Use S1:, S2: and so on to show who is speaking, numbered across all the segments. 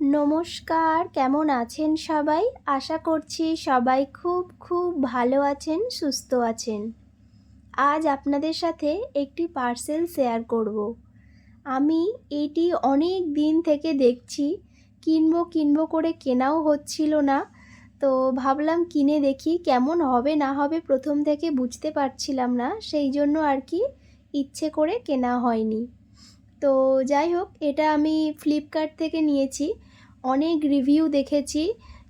S1: নমস্কার, কেমন আছেন সবাই? আশা করছি সবাই খুব খুব ভালো আছেন, সুস্থ আছেন। আজ আপনাদের সাথে একটি পার্সেল শেয়ার করব। আমি এটি অনেক দিন থেকে দেখছি, কিনবো কিনবো করে কেনাও হচ্ছিল না, তো ভাবলাম কিনে দেখি কেমন হবে, না হবে প্রথম থেকে বুঝতে পারছিলাম না, সেই জন্য আর কি ইচ্ছে করে কেনা হয়নি। তো যাই হোক, এটা আমি ফ্লিপকার্ট থেকে নিয়েছি। অনেক রিভিউ দেখেছি।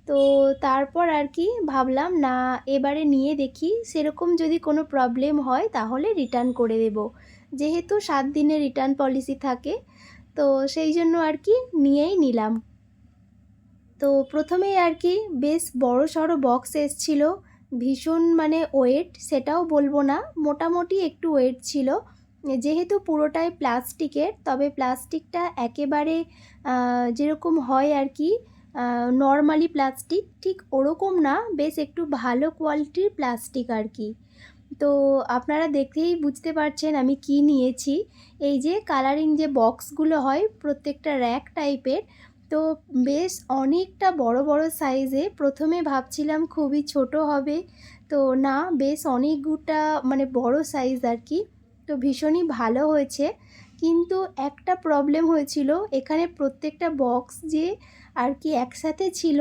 S1: তো তারপর আর কি ভাবলাম, না, এবারে নিয়ে দেখি, সেরকম যদি কোনো প্রবলেম হয়, তাহলে রিটার্ন করে দেব। যেহেতু সাত দিনের রিটার্ন পলিসি থাকে, তো সেই জন্য আর কি নিয়েই নিলাম। তো প্রথমেই আর কি বেশ বড় সড়ো বক্স এসছিল। ভীষণ মানে ওয়েট সেটাও বলব না। মোটামুটি একটু ওয়েট ছিল। যেহেতু পুরোটাই প্লাস্টিকের, তবে প্লাস্টিকটা একেবারে যেরকম হয় আর কি নর্মালি প্লাস্টিক ঠিক ওরকম না, বেশ একটু ভালো কোয়ালিটির প্লাস্টিক আর কি। তো আপনারা দেখেই বুঝতে পারছেন আমি কি নিয়েছি। এই যে কালারিং যে বক্সগুলো হয়, প্রত্যেকটা র্যাক টাইপের তো বেশ অনেকটা বড় বড় সাইজে প্রথমে ভাবছিলাম খুবই ছোট হবে। তো না, বেশ অনেকটা মানে বড় সাইজ আর কি। তো ভীষণই ভালো হয়েছে। কিন্তু একটা প্রবলেম হয়েছিল, এখানে প্রত্যেকটা বক্স যে আর কি একসাথে ছিল,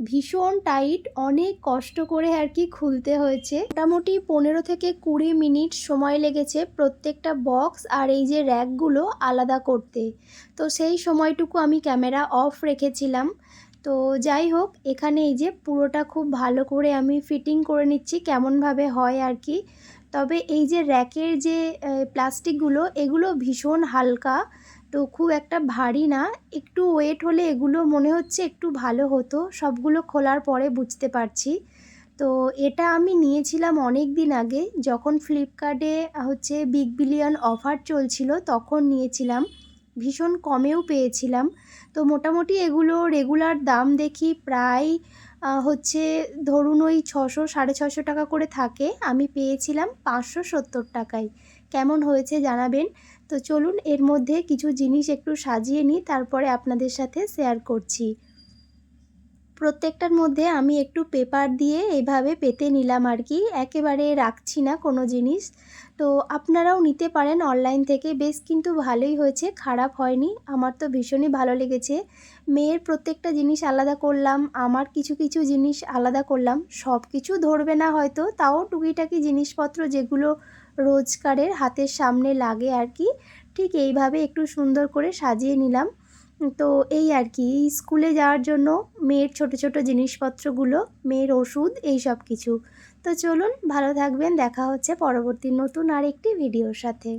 S1: ভীষণ টাইট অনেক কষ্ট করে আর কি খুলতে হয়েছে। মোটামুটি পনেরো থেকে কুড়ি মিনিট সময় লেগেছে প্রত্যেকটা বক্স আর এই যে র্যাকগুলো আলাদা করতে। তো সেই সময়টুকু আমি ক্যামেরা অফ রেখেছিলাম। তো যাই হোক, এখানে এই যে পুরোটা খুব ভালো করে আমি ফিটিং করে নিচ্ছি, কেমনভাবে হয় আর কি। তবে এই যে র্যাকের যে প্লাস্টিকগুলো, এগুলো ভীষণ হালকা। তো খুব একটা ভারী না। একটু ওয়েট হলে এগুলো মনে হচ্ছে একটু ভালো হতো। সবগুলো খোলার পরে বুঝতে পারছি। তো এটা আমি নিয়েছিলাম অনেক দিন আগে। যখন ফ্লিপকার্টে হচ্ছে বিগ বিলিয়ন অফার চলছিল, তখন নিয়েছিলাম। ভীষণ কমেও পেয়েছিলাম। তো মোটামুটি এগুলো রেগুলার দাম দেখি প্রায় হচ্ছে ধরুন ওই ছশো, সাড়ে ছশো টাকা করে থাকে। আমি পেয়েছিলাম পাঁচশো সত্তর টাকায়। কেমন হয়েছে জানাবেন? তো চলুন এর মধ্যে কিছু জিনিস একটু সাজিয়ে নিই, তারপরে আপনাদের সাথে শেয়ার করছি। প্রত্যেকটার মধ্যে আমি একটু পেপার দিয়ে এভাবে পেতে নিলাম আর কি। একেবারে রাখছি না কোনো জিনিস। তো আপনারাও নিতে পারেন অনলাইন থেকে। বেশ কিন্তু ভালোই হয়েছে, খারাপ হয়নি। আমার তো ভীষণই ভালো লেগেছে। মেয়ের প্রত্যেকটা জিনিস আলাদা করলাম, আমার কিছু কিছু জিনিস আলাদা করলাম। সব কিছু ধরবে না হয়তো, তাও টুকিটাকি জিনিসপত্র যেগুলো রোজকারের হাতের সামনে লাগে আর কি। ঠিক এইভাবে একটু সুন্দর করে সাজিয়ে নিলাম। তো এই আর কি স্কুলে যাওয়ার জন্য মেয়ের ছোট ছোট জিনিসপত্রগুলো, মেয়ের ওষুধ, এই সব কিছু। তো চলুন, ভালো থাকবেন, দেখা হচ্ছে পরবর্তী নতুন আর একটি ভিডিওর সাথে।